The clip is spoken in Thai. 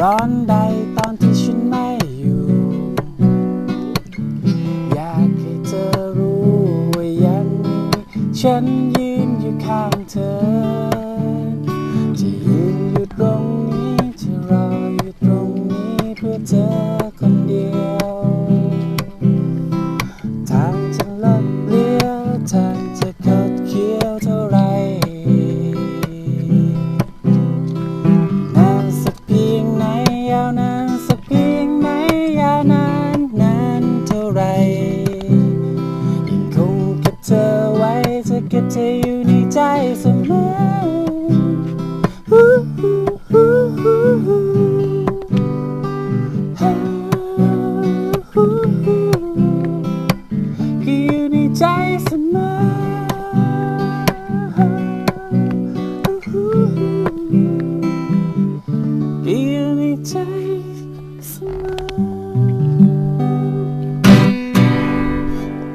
ร้อนใดตอนที่ฉันไม่อยู่ อยากให้เธอรู้ว่ายังมีฉันยืนอยู่ข้างเธอ ก็บเธออยู่ในใจเสมอคืออยู่ในใจเสมอคืออยู่ในใจ